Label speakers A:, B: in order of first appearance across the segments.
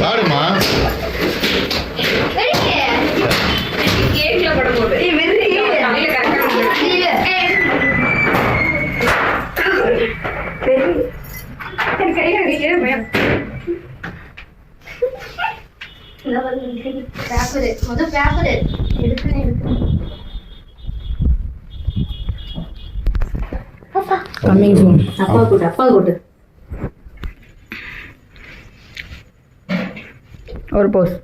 A: பாடுமா எடுக்கணும் அப்பா கூட்டு அப்பா கூட்டு ஒரு போஸ்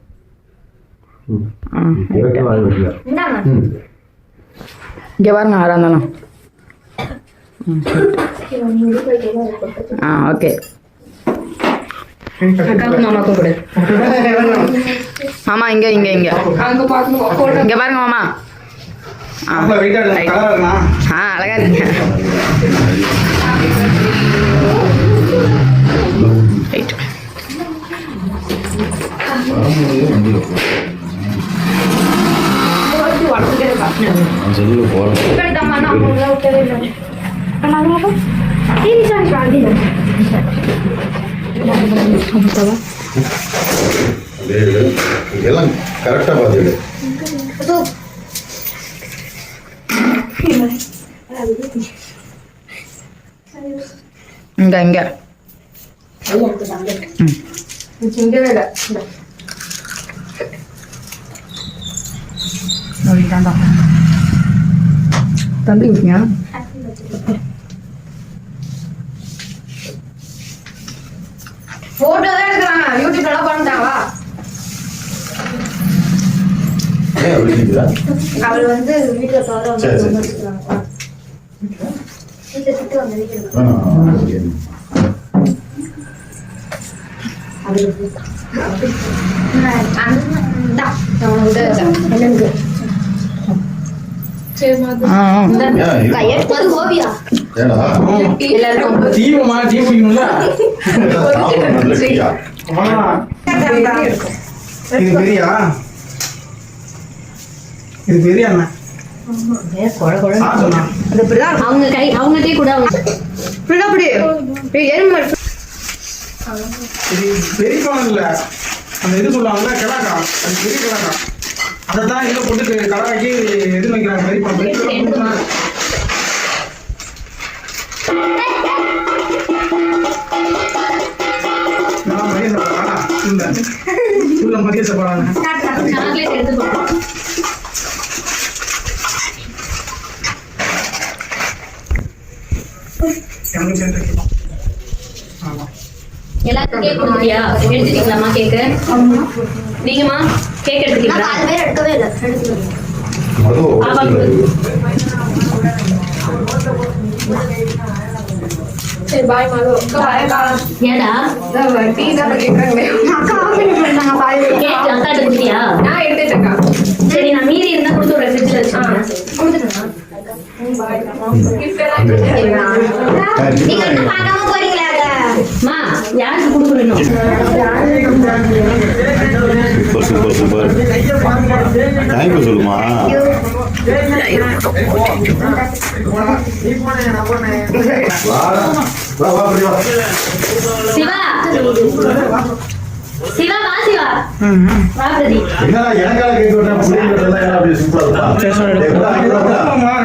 A: இங்கே பாருங்க ஆறாக இருந்தாலும் ஆ ஓகே அக்காவுக்கும் மாமாக்கும் மாமா இங்கே இங்கே இங்கே இங்கே பாருங்க மாமா ஆ அழகா இருக்கீங்க எல்லாம் கரெக்டாக பார்த்துடு இங்கே இங்கே ம் சொல்லிட்டாண்டா தம்பி ஊட்டியா போட்டோ தான் எடுக்கிறாங்க யூடியூப்ல எல்லாம் பண்ணிட்டாவா அவர் வந்து வீட்டுல சொல்ற அது
B: அந்த தீவிரமா தீவிரமா
A: அவங்க கை கூட பெரிய
B: இல்ல அந்த இது சொல்லுவாங்கல்ல கிடாக்கா அது பெரிய கிடாக்கா அதை தான் இதில் போட்டு கலராக்கி எது வைக்கிறாங்க ரெடி பண்ணுறேன் நல்லா மதிய சாப்பாடா
A: எல்லாரும் கேக் எடுத்துட்டீங்களாமா கேக்கு நீங்கம்மா கேக் எடுத்துட்டீங்களா
C: நாலு பேர் எடுக்கவே இல்லை
D: சரி பாய் மாலு
A: ஏடா
E: பீஸா நீங்க
A: மா யாருக்கு கொடுக்கணும்
B: சூப்பர் சூப்பர் சூப்பர் தேங்க்யூ சொல்லுமா
A: சிவா சிவா
B: சிவா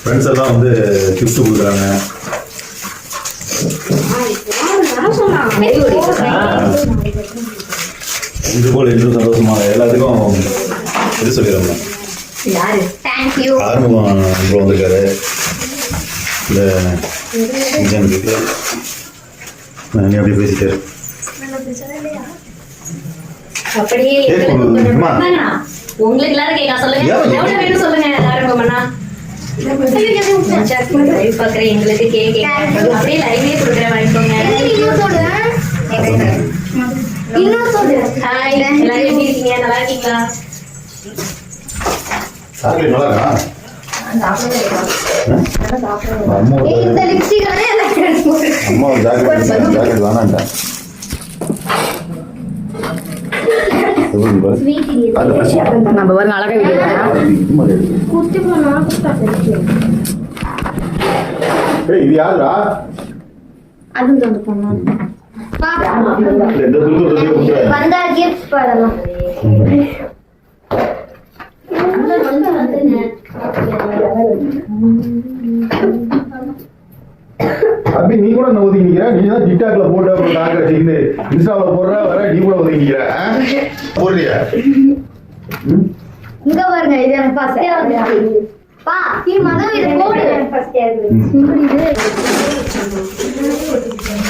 B: ஃப்ரெண்ட்ஸ் எல்லாம் வந்து கிஃப்ட் கொடுக்குறாங்க இன்று போல் இன்றும் சந்தோஷமாக எல்லாத்துக்கும் இது சொல்லிடுறாங்க ஆறுமுகம் ப்ரோ இந்த இன்ஜனுக்கு நீ அப்படியே பேசிட்டாரு
A: அப்படியே உங்களுக்கு எல்லாரும் கேட்க சொல்லுங்க சொல்லுங்க ஆரம்பம்னா எங்களுக்கு கேக் அப்படியே லைவ்லயே கொடுக்குறேன் இருக்கீங்க நல்லா இருக்கீங்களா
B: சாக்லேட் நல்லா இருக்கா அம்மா ஜாக்கெட் வேணாண்டா
A: நம்ம பாருங்க அழகா வீடியோ
B: இது யாருடா
C: அது வந்து பொண்ணு வந்தா கிஃப்ட் பாடலாம் வந்து வந்து
B: அப்படி நீ கூட நான் ஒதுங்கிக்கிற நீ தான் டிக்டாக்ல போட்டு அப்புறம் டாக்டர் சேர்ந்து இன்ஸ்டாவில் போடுற வர நீ கூட ஒதுங்கிக்கிற போடுறியா
C: இங்க பாருங்க இது எனக்கு ஃபர்ஸ்ட் இயர் பா நீ மதம் இது போடு ஃபர்ஸ்ட் இயர்